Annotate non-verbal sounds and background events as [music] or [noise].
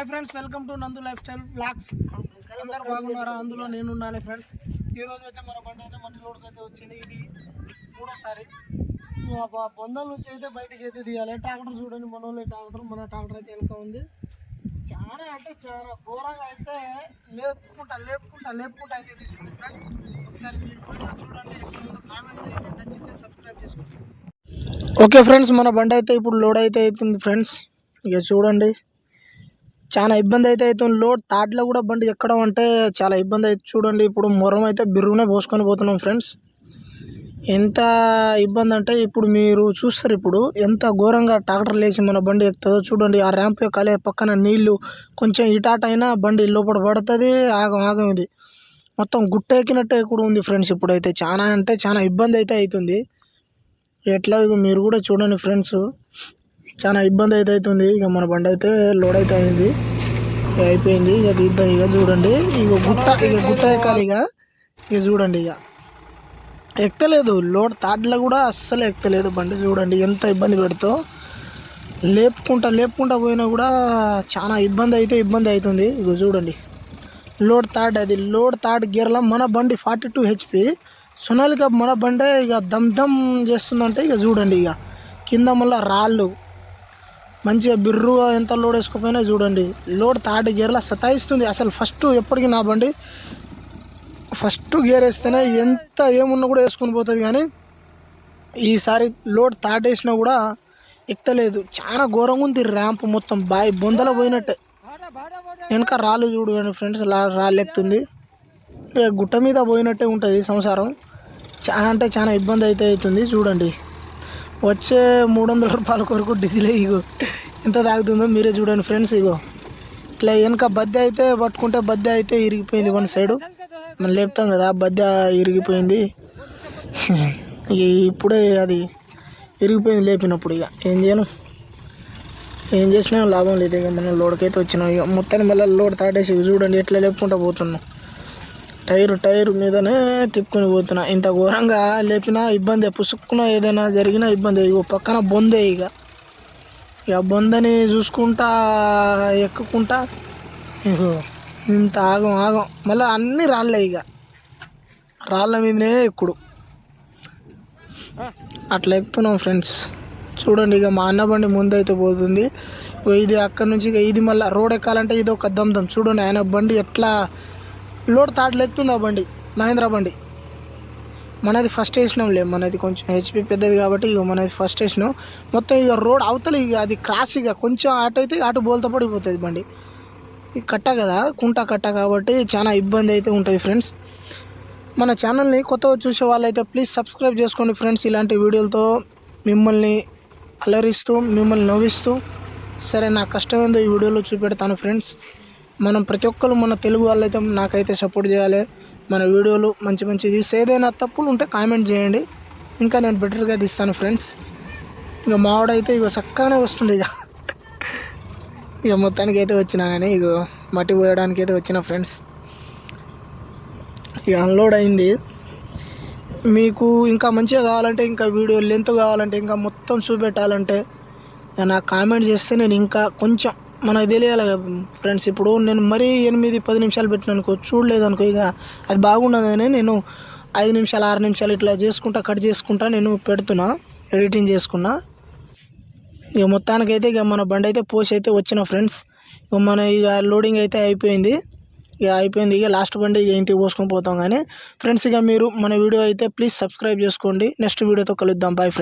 Hi friends welcome to Nandu lifestyle blogs అందరు బాగున్నారా? అందులో నేను ఉండాలి ఫ్రెండ్స్ ఈ రోజు అయితే మన బండి అయితే మట్టి లోడ్కి అయితే వచ్చింది. ఇది మూడోసారి. బొందల నుంచి అయితే బయటికి అయితే దిగాలి. ట్రాక్టర్ చూడండి మన వాళ్ళు ట్రాక్టర్ మన ట్రాక్టర్ అయితే వెనక ఉంది. చాలా అంటే చాలా ఘోరంగా అయితే లేపుకుంటా లేపుకుంటా లేపుకుంటా అయితే తీస్తుంది ఫ్రెండ్స్ ఒకసారి మీరు వీడియో చూడండి ఎట్లా కామెంట్ చేయండి నచ్చితే సబ్స్క్రైబ్ చేసుకోండి. ఓకే ఫ్రెండ్స్ మన బండి అయితే ఇప్పుడు లోడ్ అయితే అవుతుంది ఫ్రెండ్స్ ఇక చూడండి. చాలా ఇబ్బంది అయితే అవుతుంది లోడ్ తాటిలో కూడా బండి ఎక్కడం అంటే చాలా ఇబ్బంది అయితే చూడండి. ఇప్పుడు మొరం అయితే బిర్రునే పోసుకొని పోతున్నాం ఫ్రెండ్స్. ఎంత ఇబ్బంది అంటే ఇప్పుడు మీరు చూస్తారు ఇప్పుడు ఎంత ఘోరంగా ట్రాక్టర్ లేచి మన బండి ఎక్కుతుందో చూడండి. ఆ ర్యాంప్ కలే పక్కన నీళ్ళు కొంచెం ఇటాట అయినా బండి లోపల పడుతుంది. ఆగం ఆగం ఇది. మొత్తం గుట్ట ఎక్కినట్టే కూడా ఉంది ఫ్రెండ్స్ ఇప్పుడైతే. చాలా అంటే చాలా ఇబ్బంది అయితే అవుతుంది. ఎట్లా మీరు కూడా చూడండి ఫ్రెండ్స్. చాలా ఇబ్బంది అయితే అవుతుంది. ఇక మన బండి అయితే లోడ్ అయితే అయింది. అయిపోయింది. ఇక తీద్దాం. ఇక చూడండి. ఇక గుట్ట ఇక గుట్ట ఎక్కాలి ఇక. ఇక చూడండి ఇక. ఎక్కలేదు. లోడ్ తాట్లో కూడా అస్సలు ఎక్కలేదు బండి. చూడండి ఎంత ఇబ్బంది పెడుతో. లేపుకుంటా లేపుకుంటా పోయినా కూడా చాలా ఇబ్బంది అయితే ఇబ్బంది అవుతుంది. ఇక చూడండి. లోడ్ తాడ్ అది. లోడ్ తాడ్ గేర్లో మన బండి ఫార్టీ టూ హెచ్పి సొనాలిక మన బండే ఇక దమ్ దమ్ చేస్తుందంటే ఇక చూడండి ఇక. కింద మళ్ళీ రాళ్ళు. మంచిగా బిర్రుగా ఎంత లోడ్ వేసుకోపోయినా చూడండి. లోడ్ తాటి గేర్లో సతాయిస్తుంది. అసలు ఫస్ట్ ఎప్పటికీ నా బండి ఫస్ట్ గేర్ వేస్తేనే ఎంత ఏమున్నా కూడా వేసుకొని పోతుంది కానీ ఈసారి లోడ్ తాటేసినా కూడా ఎక్కలేదు. చాలా ఘోరంగా ఉంది ర్యాంప్ మొత్తం. బాయ్ బొందల పోయినట్టే. వెనక రాళ్ళు చూడు కానీ ఫ్రెండ్స్ రాళ్ళు ఎక్కుతుంది. గుట్ట మీద పోయినట్టే ఉంటుంది సంసారం. చాలా అంటే చాలా ఇబ్బంది అయితే అవుతుంది. చూడండి. వచ్చే మూడు వందల రూపాయల కొరకు డీజిల్ ఇగో. ఎంత తాగుతుందో మీరే చూడండి ఫ్రెండ్స్ ఇగో. ఇట్లా వెనక బద్దె అయితే పట్టుకుంటే బద్దె అయితే ఇరిగిపోయింది వన్ సైడు. మనం లేపుతాం కదా బద్దె ఇరిగిపోయింది. [laughs] ఇక ఇప్పుడే అది ఇరిగిపోయింది లేపినప్పుడు ఇక ఏం చేయను? ఏం చేసినా లాభం లేదు ఇక మనం లోడ్కైతే వచ్చినాం ఇక మొత్తాన్ని మళ్ళీ లోడ్ తాటేసి చూడండి ఎట్లా లేపుకుంటూ పోతున్నాం. టైరు టైరు మీదనే తిప్పుకొని పోతున్నా. ఇంత ఘోరంగా లేపినా ఇబ్బంది పుసుక్కున ఏదైనా జరిగినా ఇబ్బంది. ఇగో పక్కన బొందే ఇక ఇక బొందని చూసుకుంటా ఎక్కుకుంటా ఇగో ఇంత ఆగం ఆగం. మళ్ళీ అన్నీ రాళ్ళే ఇక రాళ్ళ మీదనే ఎక్కుడు. అట్లా ఎక్కుతున్నాం ఫ్రెండ్స్. చూడండి ఇక మా అన్న బండి ముందైతే పోతుంది. ఇది అక్కడ నుంచి ఇక ఇది మళ్ళీ రోడ్ ఎక్కాలంటే ఇది ఒక దమ్దం. చూడండి ఆయన బండి ఎట్లా లోడ్ తాటలు ఎక్కుతుంది ఆ బండి? మహేంద్ర బండి? మనది ఫస్ట్ వేసినాంలే మనది కొంచెం హెచ్పి పెద్దది కాబట్టి ఇక మనది ఫస్ట్ వేసినాం మొత్తం ఇక రోడ్ అవతల ఇక అది క్రాస్ ఇక కొంచెం అటు అయితే అటు బోల్తా పడిపోతుంది బండి. ఇది కట్ట కదా కుంట కట్ట కాబట్టి చాలా ఇబ్బంది అయితే ఉంటుంది ఫ్రెండ్స్ మన ఛానల్ని కొత్తగా చూసే వాళ్ళైతే ప్లీజ్ సబ్స్క్రైబ్ చేసుకోండి ఫ్రెండ్స్ ఇలాంటి వీడియోలతో మిమ్మల్ని అలరిస్తూ మిమ్మల్ని నవ్విస్తూ సరే నా కష్టం ఏందో ఈ వీడియోలో చూపెడతాను ఫ్రెండ్స్ మనం ప్రతి ఒక్కరు మన తెలుగు వాళ్ళైతే నాకైతే సపోర్ట్ చేయాలి. మన వీడియోలు మంచి మంచి తీసి ఏదైనా తప్పులు ఉంటే కామెంట్ చేయండి. ఇంకా నేను బెటర్గా తీస్తాను ఫ్రెండ్స్ ఇక మావాడైతే ఇక చక్కగానే వస్తుండే ఇక ఇక మొత్తానికి అయితే వచ్చినా కానీ ఇక మట్టి పోయడానికి అయితే వచ్చిన ఫ్రెండ్స్ ఇక అన్లోడ్ అయింది. మీకు ఇంకా మంచిగా కావాలంటే ఇంకా వీడియో లెంత్ కావాలంటే ఇంకా మొత్తం చూపెట్టాలంటే ఇక నాకు కామెంట్ చేస్తే నేను ఇంకా కొంచెం మనకు తెలియాలి ఫ్రెండ్స్ ఇప్పుడు నేను మరీ ఎనిమిది పది నిమిషాలు పెట్టిన అనుకో చూడలేదు అనుకో ఇక అది బాగున్నదని నేను ఐదు నిమిషాలు ఆరు నిమిషాలు ఇట్లా చేసుకుంటా కట్ చేసుకుంటా నేను పెడుతున్నా ఎడిటింగ్ చేసుకున్నా. ఇక మొత్తానికైతే ఇక మన బండి అయితే పోసి అయితే వచ్చిన ఫ్రెండ్స్ ఇక మన ఇక లోడింగ్ అయితే అయిపోయింది. ఇక అయిపోయింది. ఇక లాస్ట్ బండి ఇక ఇంటికి పోసుకొని పోతాం కానీ ఫ్రెండ్స్ ఇక మీరు మన వీడియో అయితే ప్లీజ్ సబ్స్క్రైబ్ చేసుకోండి. నెక్స్ట్ వీడియోతో కలుద్దాం. Bye friends